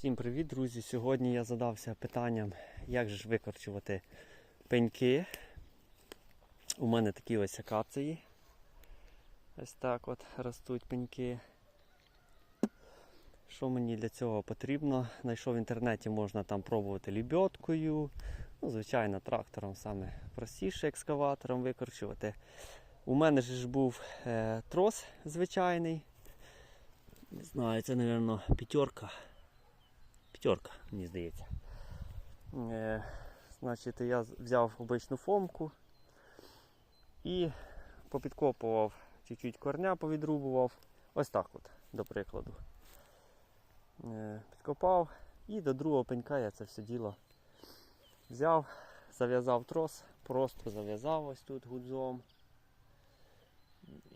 Всім привіт, друзі! Сьогодні я задався питанням, як же ж викорчувати пеньки. У мене такі ось акації. Ось так от ростуть пеньки. Що мені для цього потрібно? Знайшов в інтернеті, можна там пробувати лібьоткою. Ну, звичайно, трактором саме простіше екскаватором викорчувати. У мене ж був е, трос звичайний. Не знаю, це, мабуть, п'ятерка. П'ятерка, мені здається. Е, значить, я взяв обичну фомку і попідкопував чуть-чуть корня, повідрубував. Ось так от, до прикладу. Е, підкопав і до другого пенька я це все діло взяв, зав'язав трос, просто зав'язав ось тут гудзом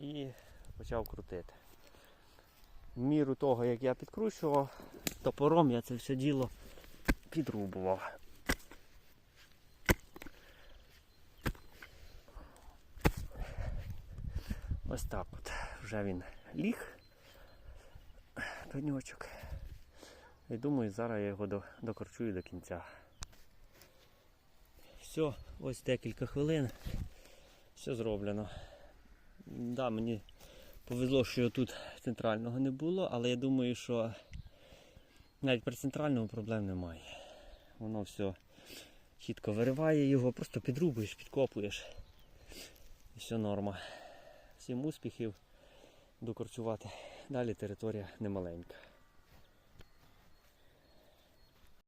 і почав крутити. В міру того, як я підкручував, топором я це все діло підрубував. Ось так от. Вже він ліг. Пеньочок. І думаю, зараз я його докорчую до кінця. Все, ось декілька хвилин. Все зроблено. Да, мені повезло, що тут центрального не було, але я думаю, що навіть при центральному проблем немає. Воно все чітко вириває його, просто підрубуєш, підкопуєш. І все норма. Всім успіхів докорчувати. Далі територія немаленька.